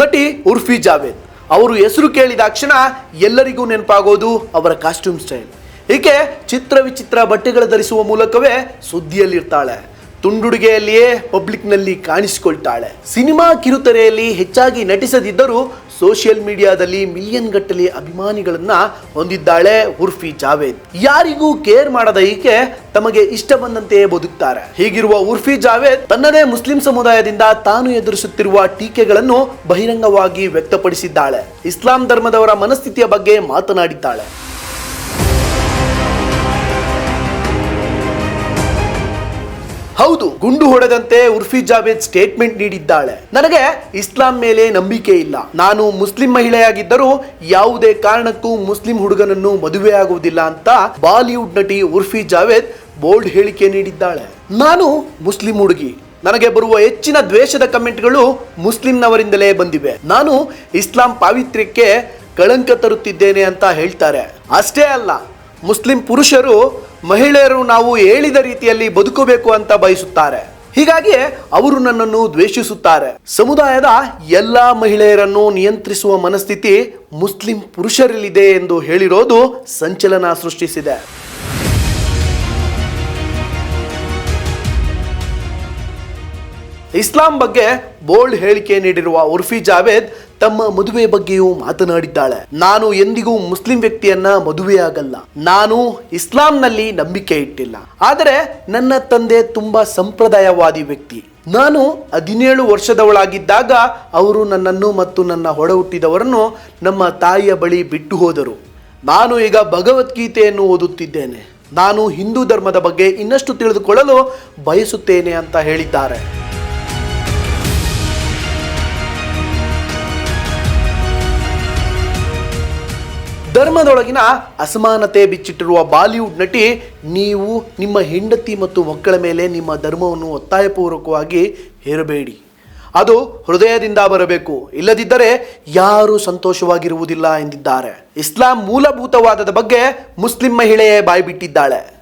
ನಟಿ ಉರ್ಫಿ ಜಾವೇದ್, ಅವರು ಹೆಸರು ಕೇಳಿದ ಕೇಳಿದಾಕ್ಷಣ ಎಲ್ಲರಿಗೂ ನೆನಪಾಗೋದು ಅವರ ಕಾಸ್ಟ್ಯೂಮ್ ಸ್ಟೈಲ್ ಈಕೆ ಚಿತ್ರ ವಿಚಿತ್ರ ಬಟ್ಟೆಗಳು ಧರಿಸುವ ಮೂಲಕವೇ ಸುದ್ದಿಯಲ್ಲಿರ್ತಾಳೆ. ತುಂಡುಡುಗೆಯಲ್ಲಿಯೇ ಪಬ್ಲಿಕ್ನಲ್ಲಿ ಕಾಣಿಸಿಕೊಳ್ತಾಳೆ. ಸಿನಿಮಾ ಕಿರುತೆರೆಯಲ್ಲಿ ಹೆಚ್ಚಾಗಿ ನಟಿಸದಿದ್ದರೂ ಸೋಷಿಯಲ್ ಮೀಡಿಯಾದಲ್ಲಿ ಮಿಲಿಯನ್ ಗಟ್ಟಲೆ ಅಭಿಮಾನಿಗಳನ್ನ ಹೊಂದಿದ್ದಾಳೆ ಉರ್ಫಿ ಜಾವೇದ್. ಯಾರಿಗೂ ಕೇರ್ ಮಾಡದ ಈಕೆ ತಮಗೆ ಇಷ್ಟ ಬಂದಂತೆಯೇ ಬದುಕ್ತಾರೆ. ಹೀಗಿರುವ ಉರ್ಫಿ ಜಾವೇದ್ ತನ್ನದೇ ಮುಸ್ಲಿಂ ಸಮುದಾಯದಿಂದ ತಾನು ಎದುರಿಸುತ್ತಿರುವ ಟೀಕೆಗಳನ್ನು ಬಹಿರಂಗವಾಗಿ ವ್ಯಕ್ತಪಡಿಸಿದ್ದಾಳೆ. ಇಸ್ಲಾಂ ಧರ್ಮದವರ ಮನಸ್ಥಿತಿಯ ಬಗ್ಗೆ ಮಾತನಾಡಿದ್ದಾಳೆ. ಹೌದು, ಗುಂಡು ಹೊಡೆದಂತೆ ಉರ್ಫಿ ಜಾವೇದ್ ಸ್ಟೇಟ್ಮೆಂಟ್ ನೀಡಿದ್ದಾಳೆ. ನನಗೆ ಇಸ್ಲಾಂ ಮೇಲೆ ನಂಬಿಕೆ ಇಲ್ಲ. ನಾನು ಮುಸ್ಲಿಂ ಮಹಿಳೆಯಾಗಿದ್ದರೂ ಯಾವುದೇ ಕಾರಣಕ್ಕೂ ಮುಸ್ಲಿಂ ಹುಡುಗನನ್ನು ಮದುವೆಯಾಗುವುದಿಲ್ಲ ಅಂತ ಬಾಲಿವುಡ್ ನಟಿ ಉರ್ಫಿ ಜಾವೇದ್ ಬೋಲ್ಡ್ ಹೇಳಿಕೆ ನೀಡಿದ್ದಾಳೆ. ನಾನು ಮುಸ್ಲಿಂ ಹುಡುಗಿ. ನನಗೆ ಬರುವ ಹೆಚ್ಚಿನ ದ್ವೇಷದ ಕಮೆಂಟ್ಗಳು ಮುಸ್ಲಿಂನವರಿಂದಲೇ ಬಂದಿವೆ. ನಾನು ಇಸ್ಲಾಂ ಪಾವಿತ್ರ್ಯಕ್ಕೆ ಕಳಂಕ ತರುತ್ತಿದ್ದೇನೆ ಅಂತ ಹೇಳ್ತಾರೆ. ಅಷ್ಟೇ ಅಲ್ಲ, ಮುಸ್ಲಿಂ ಪುರುಷರು ಮಹಿಳೆಯರು ನಾವು ಹೇಳಿದ ರೀತಿಯಲ್ಲಿ ಬದುಕಬೇಕು ಅಂತ ಬಯಸುತ್ತಾರೆ. ಹೀಗಾಗಿ ಅವರು ನನ್ನನ್ನು ದ್ವೇಷಿಸುತ್ತಾರೆ. ಸಮುದಾಯದ ಎಲ್ಲ ಮಹಿಳೆಯರನ್ನು ನಿಯಂತ್ರಿಸುವ ಮನಸ್ಥಿತಿ ಮುಸ್ಲಿಂ ಪುರುಷರಲ್ಲಿದೆ ಎಂದು ಹೇಳಿರೋದು ಸಂಚಲನ ಸೃಷ್ಟಿಸಿದೆ. ಇಸ್ಲಾಂ ಬಗ್ಗೆ ಬೋಲ್ಡ್ ಹೇಳಿಕೆ ನೀಡಿರುವ ಉರ್ಫಿ ಜಾವೇದ್ ತಮ್ಮ ಮದುವೆ ಬಗ್ಗೆಯೂ ಮಾತನಾಡಿದ್ದಾಳೆ. ನಾನು ಎಂದಿಗೂ ಮುಸ್ಲಿಂ ವ್ಯಕ್ತಿಯನ್ನ ಮದುವೆಯಾಗಲ್ಲ. ನಾನು ಇಸ್ಲಾಂನಲ್ಲಿ ನಂಬಿಕೆ ಇಟ್ಟಿಲ್ಲ. ಆದರೆ ನನ್ನ ತಂದೆ ತುಂಬಾ ಸಂಪ್ರದಾಯವಾದಿ ವ್ಯಕ್ತಿ. ನಾನು ಹದಿನೇಳು ವರ್ಷದವಳಾಗಿದ್ದಾಗ ಅವರು ನನ್ನನ್ನು ಮತ್ತು ನನ್ನ ಹೊಡಹುಟ್ಟಿದವರನ್ನು ನಮ್ಮ ತಾಯಿಯ ಬಳಿ ಬಿಟ್ಟು ಹೋದರು. ನಾನು ಈಗ ಭಗವದ್ಗೀತೆಯನ್ನು ಓದುತ್ತಿದ್ದೇನೆ. ನಾನು ಹಿಂದೂ ಧರ್ಮದ ಬಗ್ಗೆ ಇನ್ನಷ್ಟು ತಿಳಿದುಕೊಳ್ಳಲು ಬಯಸುತ್ತೇನೆ ಅಂತ ಹೇಳಿದ್ದಾರೆ. ಧರ್ಮದೊಳಗಿನ ಅಸಮಾನತೆ ಬಿಚ್ಚಿಟ್ಟಿರುವ ಬಾಲಿವುಡ್ ನಟಿ, ನೀವು ನಿಮ್ಮ ಹೆಂಡತಿ ಮತ್ತು ಮಕ್ಕಳ ಮೇಲೆ ನಿಮ್ಮ ಧರ್ಮವನ್ನು ಒತ್ತಾಯಪೂರ್ವಕವಾಗಿ ಹೇರಬೇಡಿ. ಅದು ಹೃದಯದಿಂದ ಬರಬೇಕು. ಇಲ್ಲದಿದ್ದರೆ ಯಾರೂ ಸಂತೋಷವಾಗಿರುವುದಿಲ್ಲ ಎಂದಿದ್ದಾರೆ. ಇಸ್ಲಾಂ ಮೂಲಭೂತವಾದದ ಬಗ್ಗೆ ಮುಸ್ಲಿಂ ಮಹಿಳೆಯೇ ಬಾಯ್ಬಿಟ್ಟಿದ್ದಾಳೆ.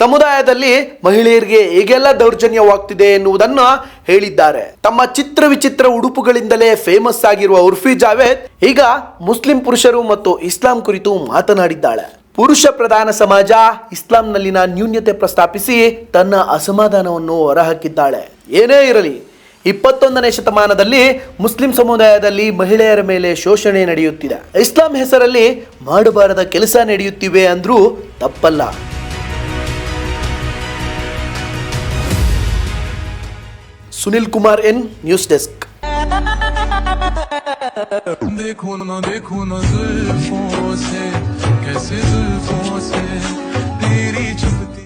ಸಮುದಾಯದಲ್ಲಿ ಮಹಿಳೆಯರಿಗೆ ಹೇಗೆಲ್ಲ ದೌರ್ಜನ್ಯವಾಗ್ತಿದೆ ಎನ್ನುವುದನ್ನು ಹೇಳಿದ್ದಾರೆ. ತಮ್ಮ ಚಿತ್ರ ವಿಚಿತ್ರ ಉಡುಪುಗಳಿಂದಲೇ ಫೇಮಸ್ ಆಗಿರುವ ಉರ್ಫಿ ಜಾವೇದ್ ಈಗ ಮುಸ್ಲಿಂ ಪುರುಷರು ಮತ್ತು ಇಸ್ಲಾಂ ಕುರಿತು ಮಾತನಾಡಿದ್ದಾಳೆ. ಪುರುಷ ಪ್ರಧಾನ ಸಮಾಜ ಇಸ್ಲಾಂನಲ್ಲಿನ ನ್ಯೂನ್ಯತೆ ಪ್ರಸ್ತಾಪಿಸಿ ತನ್ನ ಅಸಮಾಧಾನವನ್ನು ಹೊರಹಾಕಿದ್ದಾಳೆ. ಏನೇ ಇರಲಿ, ಇಪ್ಪತ್ತೊಂದನೇ ಶತಮಾನದಲ್ಲಿ ಮುಸ್ಲಿಂ ಸಮುದಾಯದಲ್ಲಿ ಮಹಿಳೆಯರ ಮೇಲೆ ಶೋಷಣೆ ನಡೆಯುತ್ತಿದೆ. ಇಸ್ಲಾಂ ಹೆಸರಲ್ಲಿ ಮಾಡಬಾರದ ಕೆಲಸ ನಡೆಯುತ್ತಿವೆ ಅಂದ್ರೂ ತಪ್ಪಲ್ಲ. Sunil Kumar N news desk. देखो ना देखो ना जुल्फों से, कैसे जुल्फों से तेरी चुपती